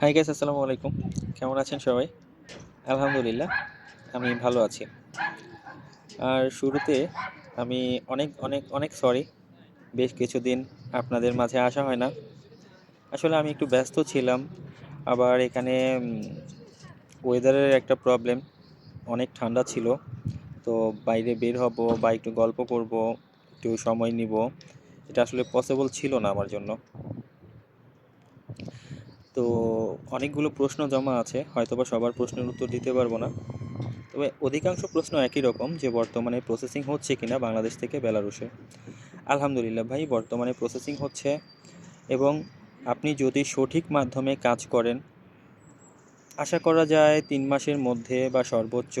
Hi guys আসসালামু আলাইকুম। কেমন আছেন সবাই? আলহামদুলিল্লাহ, আমি ভালো আছি। আর শুরুতে আমি অনেক অনেক অনেক সরি বেশ কিছুদিন আপনাদের মাঝে আসা হয় না। আসলে আমি একটু ব্যস্ত ছিলাম, আবার এখানে ওয়েদারের একটা প্রবলেম অনেক ঠান্ডা ছিল। তো বাইরে বের হব বা একটু গল্প করব, একটু সময় নিব, এটা আসলে পসিবল ছিল না আমার জন্য। তো অনেকগুলো প্রশ্ন জমা আছে, হয়তোবা সবার প্রশ্নের উত্তর দিতে পারব না। তবে অধিকাংশ প্রশ্ন একই রকম যে বর্তমানে প্রসেসিং হচ্ছে কিনা বাংলাদেশ থেকে বেলারুশে। আলহামদুলিল্লাহ ভাই, বর্তমানে প্রসেসিং হচ্ছে এবং আপনি যদি সঠিক মাধ্যমে কাজ করেন, আশা করা যায় তিন মাসের মধ্যে বা সর্বোচ্চ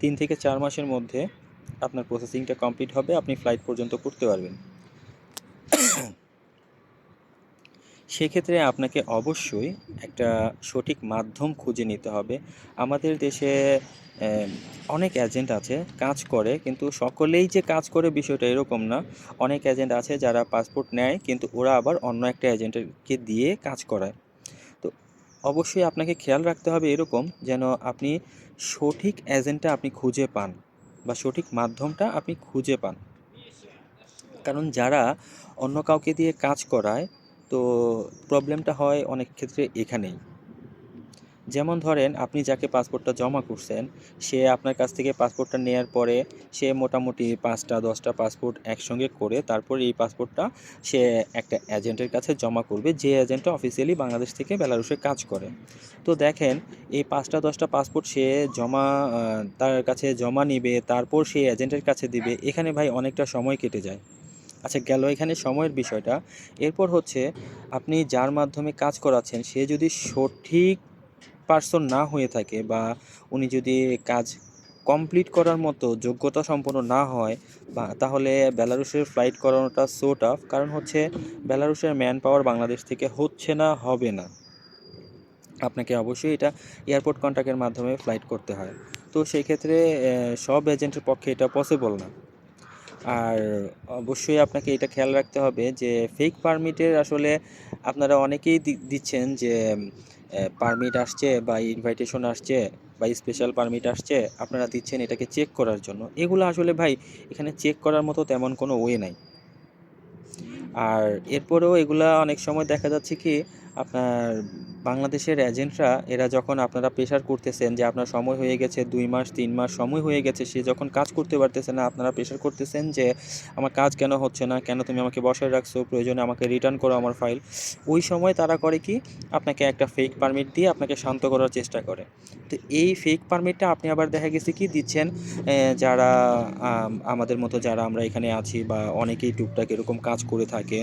তিন থেকে চার মাসের মধ্যে আপনার প্রসেসিংটা কমপ্লিট হবে, আপনি ফ্লাইট পর্যন্ত করতে পারবেন। সেক্ষেত্রে আপনাকে অবশ্যই একটা সঠিক মাধ্যম খুঁজে নিতে হবে। আমাদের দেশে অনেক এজেন্ট আছে, কাজ করে, কিন্তু সকলেই যে কাজ করে বিষয়টা এরকম না। অনেক এজেন্ট আছে যারা পাসপোর্ট নেয়, কিন্তু ওরা আবার অন্য একটা এজেন্টকে দিয়ে কাজ করায়। তো অবশ্যই আপনাকে খেয়াল রাখতে হবে এরকম, যেন আপনি সঠিক এজেন্টটা আপনি খুঁজে পান বা সঠিক মাধ্যমটা আপনি খুঁজে পান। কারণ যারা অন্য কাউকে দিয়ে কাজ করায় তো প্রবলেমটা হয় অনেক ক্ষেত্রে এখানেই। যেমন ধরেন, আপনি যাকে পাসপোর্টটা জমা করছেন, সে আপনার কাছ থেকে পাসপোর্টটা নেওয়ার পরে সে মোটামুটি পাঁচটা, দশটা পাসপোর্ট একসঙ্গে করে তারপর এই পাসপোর্টটা সে একটা এজেন্টের কাছে জমা করবে, যে এজেন্টটা অফিসিয়ালি বাংলাদেশ থেকে বেলারুসে কাজ করে। তো দেখেন, এই পাঁচটা, দশটা পাসপোর্ট সে জমা তার কাছে জমা নিবে, তারপর সে এজেন্টের কাছে দিবে, এখানে ভাই অনেকটা সময় কেটে যায়। আচ্ছা গেল এখানে সময়ের বিষয়টা। এরপর হচ্ছে, আপনি যার মাধ্যমে কাজ করাচ্ছেন, সে যদি সঠিক পার্সন না হয়ে থাকে বা উনি যদি কাজ কমপ্লিট করার মতো যোগ্যতা সম্পন্ন না হয়, বা তাহলে বেলারুশের ফ্লাইট করানোটা সো টাফ কারণ হচ্ছে বেলারুশের ম্যান পাওয়ার বাংলাদেশ থেকে হচ্ছে না, হবে না। আপনাকে অবশ্যই এটা এয়ারপোর্ট কন্ট্যাক্টের মাধ্যমে ফ্লাইট করতে হয়। তো সেই ক্ষেত্রে সব এজেন্টের পক্ষে এটা পসিবল না। আর অবশ্যই আপনাকে এটা খেয়াল রাখতে হবে যে ফেক পারমিটের আসলে আপনারা অনেকেই দিচ্ছেন যে পারমিট আসছে বা ইনভাইটেশন আসছে বা স্পেশাল পারমিট আসছে, আপনারা দিচ্ছেন এটাকে চেক করার জন্য। এগুলো আসলে ভাই, এখানে চেক করার মতো তেমন কোনো ওয়ে নাই। আর এরপরেও এগুলা অনেক সময় দেখা যাচ্ছে কি আপনার বাংলাদেশের এজেন্টরা এরা যখন আপনারা প্রেশার করতেছেন যে আপনার সময় হয়ে গেছে দুই মাস, তিন মাস সময় হয়ে গেছে, সে যখন কাজ করতে পারতেছে না, আপনারা প্রেশার করতেছেন যে আমার কাজ কেন হচ্ছে না, কেন তুমি আমাকে বসায় রাখছো, প্রয়োজনে আমাকে রিটার্ন করো আমার ফাইল ওই সময় তারা করে কি, আপনাকে একটা ফেক পারমিট দিয়ে আপনাকে শান্ত করার চেষ্টা করে। তো এই ফেক পারমিটটা আপনি আবার দেখা গেছে কি, দিচ্ছেন যারা আমাদের মতো যারা আমরা এখানে আছি বা অনেকেই টুকটাক এরকম কাজ করে থাকে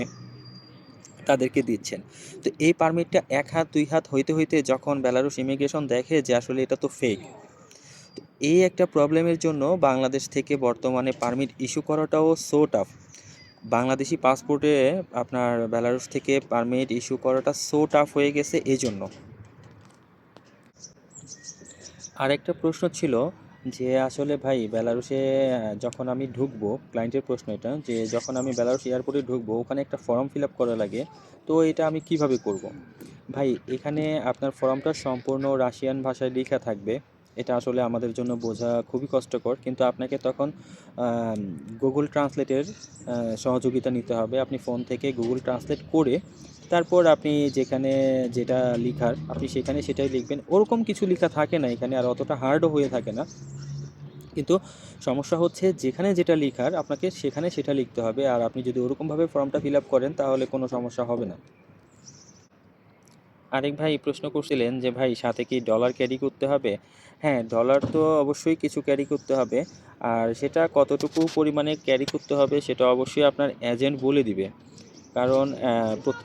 তাদেরকে দিচ্ছেন। তো এই পারমিটটা এক হাত, দুই হাত হইতে হইতে যখন বেলারুস ইমিগ্রেশন দেখে যে আসলে এটা তো ফেক তো এই একটা প্রবলেমের জন্য বাংলাদেশ থেকে বর্তমানে পারমিট ইস্যু করাটাও সো টাফ বাংলাদেশি পাসপোর্টে আপনার বেলারুস থেকে পারমিট ইস্যু করাটা সো টাফ হয়ে গেছে এই জন্য আরেকটা প্রশ্ন ছিল যে আসলে ভাই বেলারুসে যখন আমি ঢুকবো ক্লায়েন্টের প্রশ্ন এটা, যে যখন আমি বেলারুস এয়ারপোর্টে ঢুকবো, ওখানে একটা ফর্ম ফিল আপ করা লাগে, তো এটা আমি কীভাবে করব। ভাই, এখানে আপনার ফর্মটা সম্পূর্ণ রাশিয়ান ভাষায় লেখা থাকবে এটা আসলে আমাদের জন্য বোঝা খুবই কষ্টকর, কিন্তু আপনাকে তখন গুগল ট্রান্সলেটের সহযোগিতা নিতে হবে আপনি ফোন থেকে গুগল ট্রান্সলেট করে তারপর আপনি যেখানে যেটা লিখার, আপনি সেখানে সেটাই লিখবেন। ওরকম কিছু লেখা থাকে না এখানে, আর অতটা হার্ডও হয়ে থাকে না। কিন্তু সমস্যা হচ্ছে যেখানে যেটা লিখার, আপনাকে সেখানে সেটা লিখতে হবে। আর আপনি যদি ওরকমভাবে ফর্মটা ফিল আপ করেন, তাহলে কোনো সমস্যা হবে না। আরেক ভাই প্রশ্ন করছিলেন যে, ভাই, সাথে কি ডলার ক্যারি করতে হবে? হ্যাঁ ডলার তো অবশ্যই কিছু ক্যারি করতে হবে। আর সেটা কতটুকু পরিমাণে ক্যারি করতে হবে, সেটা অবশ্যই আপনার এজেন্ট বলে দিবে। কারণ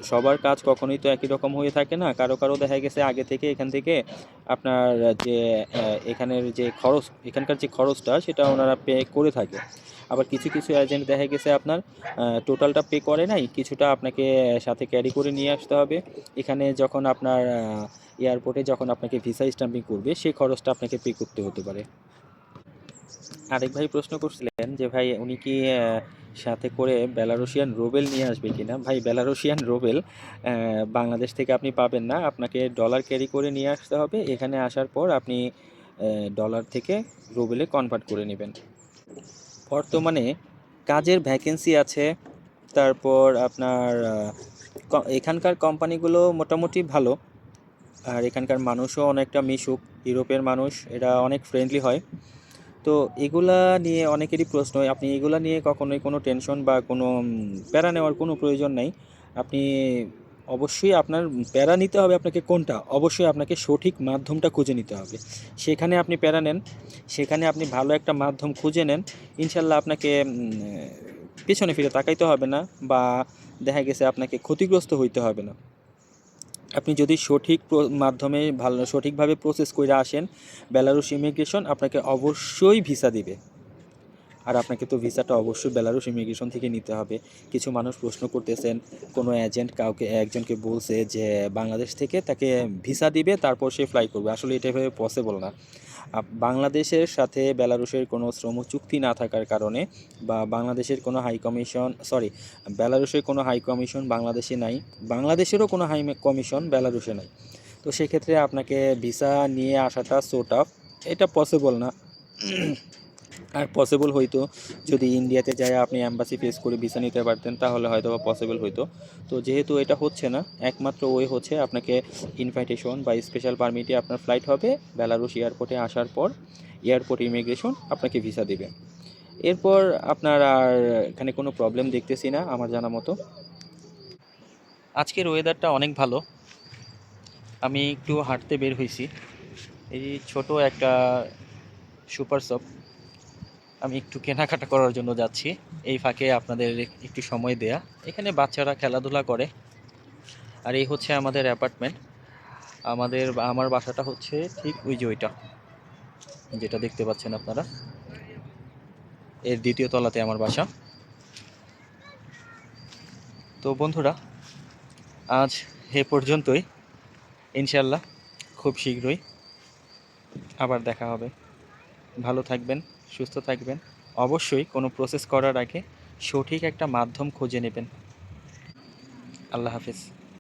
সবার কাজ কখনোই তো একই রকম হয়ে থাকে না। কারও কারও দেখা গেছে আগে থেকে এখান থেকে আপনার যে এখানের যে খরচ, এখানকার যে খরচটা সেটা ওনারা পে করে থাকে। আবার কিছু কিছু এজেন্ট দেখা গেছে আপনার টোটালটা পে করে নাই, কিছুটা আপনাকে সাথে ক্যারি করে নিয়ে আসতে হবে। এখানে যখন আপনার এয়ারপোর্টে যখন আপনাকে ভিসা স্ট্যাম্পিং করবে, সেই খরচটা আপনাকে পে করতে হতে পারে। আরেক ভাই প্রশ্ন করছিলেন যে, ভাই উনি কি সাথে করে বেলারুশিয়ান রোবেল নিয়ে আসবে কিনা? ভাই, বেলারুশিয়ান রোবেল বাংলাদেশ থেকে আপনি পাবেন না। আপনাকে ডলার ক্যারি করে নিয়ে আসতে হবে। এখানে আসার পর আপনি ডলার থেকে রোবেলে কনভার্ট করে নেবেন। বর্তমানে কাজের ভ্যাকেন্সি আছে। তারপর আপনার এখানকার কোম্পানিগুলো মোটামুটি ভালো। আর এখানকার মানুষও অনেকটা মিশুক। ইউরোপের মানুষ, এরা অনেক ফ্রেন্ডলি হয়। তো এগুলা নিয়ে অনেকেরই প্রশ্ন আপনি এগুলা নিয়ে কখনোই কোনো টেনশন বা কোনো প্যারা নেওয়ার কোনো প্রয়োজন নাই। আপনি অবশ্যই আপনার প্যারা নিতে হবে আপনাকে কোনটা? অবশ্যই আপনাকে সঠিক মাধ্যমটা খুঁজে নিতে হবে। সেখানে আপনি প্যারা নেন, সেখানে আপনি ভালো একটা মাধ্যম খুঁজে নেন। ইনশাল্লাহ আপনাকে পেছনে ফিরে তাকাইতে হবে না বা দেখা গেছে আপনাকে ক্ষতিগ্রস্ত হইতে হবে না। আপনি যদি সঠিক মাধ্যমে ভালো সঠিকভাবে প্রসেস করে আসেন বেলারুশ ইমিগ্রেশন আপনাকে অবশ্যই ভিসা দিবে। আর আপনাকে তো ভিসাটা অবশ্যই বেলারুশ ইমিগ্রেশন থেকে নিতে হবে। কিছু মানুষ প্রশ্ন করতেছেন, কোনো এজেন্ট কাউকে, একজনকে বলছে যে বাংলাদেশ থেকে তাকে ভিসা দিবে, তারপর সে ফ্লাই করবে। আসলে এটা এভাবে পসিবল না। বাংলাদেশের সাথে বেলারুশের কোনো শ্রম চুক্তি না থাকার কারণে বা বাংলাদেশের কোনো হাই কমিশন সরি বেলারুশের কোনো হাই কমিশন বাংলাদেশে নাই। বাংলাদেশেরও কোনো হাই কমিশন বেলারুশে নাই। তো সেক্ষেত্রে আপনাকে ভিসা নিয়ে আসাটা সোট আপ এটা পসিবল না। আর পসিবল হইতো যদি ইন্ডিয়াতে যায়, আপনি অ্যাম্বাসি ফেস করে ভিসা নিতে পারতেন, তাহলে হয়তো বা পসিবল হইতো। তো যেহেতু এটা হচ্ছে না, একমাত্র ওয়ে হচ্ছে আপনাকে ইনভাইটেশন বা স্পেশাল পারমিটে আপনার ফ্লাইট হবে বেলারুশ এয়ারপোর্টে আসার পর এয়ারপোর্ট ইমিগ্রেশন আপনাকে ভিসা দেবে। এরপর আপনার আর এখানে কোনো প্রবলেম দেখতেছি না, আমার জানা মতো। আজকের ওয়েদারটা অনেক ভালো। আমি একটু হাঁটতে বের হয়েছি এই ছোট একটা সুপার শপ আমি একটু কেনাকাটা করার জন্য যাচ্ছি। এই ফাঁকে আপনাদের একটু সময় দেয়া। এখানে বাচ্চারা খেলাধুলা করে। আর এই হচ্ছে আমাদের অ্যাপার্টমেন্ট। আমাদের, আমার বাসাটা হচ্ছে ঠিক ওই যে ওইটা। যেটা দেখতে পাচ্ছেন আপনারা। এর দ্বিতীয় তলাতে আমার বাসা। তো বন্ধুরা, আজ এ পর্যন্তই। ইনশাল্লাহ খুব শীঘ্রই আবার দেখা হবে। ভালো থাকবেন। সুস্থ থাকবেন। অবশ্যই কোনো প্রসেস করার আগে সঠিক একটা মাধ্যম খুঁজে নেবেন। আল্লাহ হাফিজ।